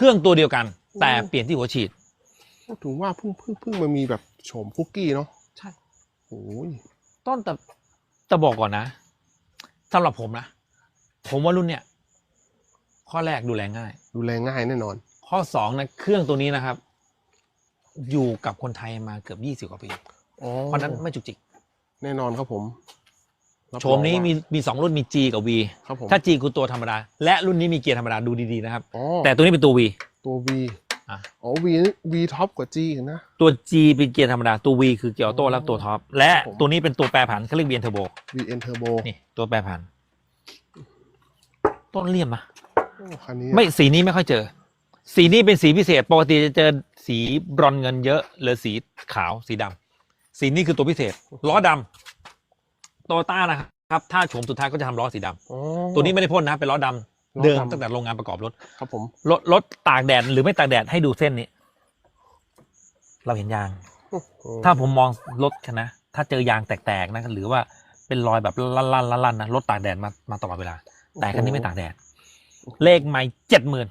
เครื่องตัวเดียวกัน แต่เปลี่ยนที่หัวฉีดก็ถึงว่าเพิ่งเพิ่งเพิ่งมามีแบบโฉมคุกกี้เนาะใช่โอ้ยต้นแต่แต่บอกก่อนนะสำหรับผมนะ ผมว่ารุ่นเนี้ยข้อแรกดูแลง่าย ดูแลง่ายแน่นอน ข้อสองนะเครื่องตัวนี้นะครับ อยู่กับคนไทยมาเกือบยี่สิบกว่าปีอ๋อเพราะฉะนั้นไม่จุกจิก แน่นอนครับผมรับ โฉมนี้รองว่ามีมีสองรุ่นมี G กับ V ครับผมถ้า G คือตัวธรรมดา และรุ่นนี้มีเกียร์ธรรมดาดูดีๆนะครับ อ๋อแต่ตัวนี้เป็นตัว V ตัว V อะ อ๋อ V V ท็อปกว่า G อีกนะ ตัว G เป็นเกียร์ธรรมดาตัว V คือเกียร์ออโต้อ๋อและตัวท็อปและครับผม ตัวนี้เป็นตัวแปรผันเขาเรียกเบียนเทอร์โบ VN Turbo นี่ตัวแปรผัน ต้นเลี่ยมนะโอ้คันนี้ไม่สีนี้ไม่ค่อยเจอ สีนี้เป็นสีพิเศษปกติจะเจอสีบรอนเงินเยอะหรือสีขาวสีดำสีนี้คือตัวพิเศษล้อดำ โตต้านะครับถ้าโฉมสุดท้ายก็จะทำล้อสีดำอ๋อตัวนี้ไม่ได้พ่นนะเป็นล้อดำล้อดำเดิมตั้งแต่โรงงานประกอบรถครับผมรถรถตากแดดหรือไม่ตากแดดให้ดูเส้นนี้ เราเห็นยางโอ้โหถ้าผมมองรถนะถ้าเจอยางแตกๆนะหรือว่าเป็นรอยแบบลั่นๆลั่นๆนะรถตากแดดมามาตลอดเวลา แต่คันนี้ไม่ตากแดด เลขไม่เจ็ดหมื่น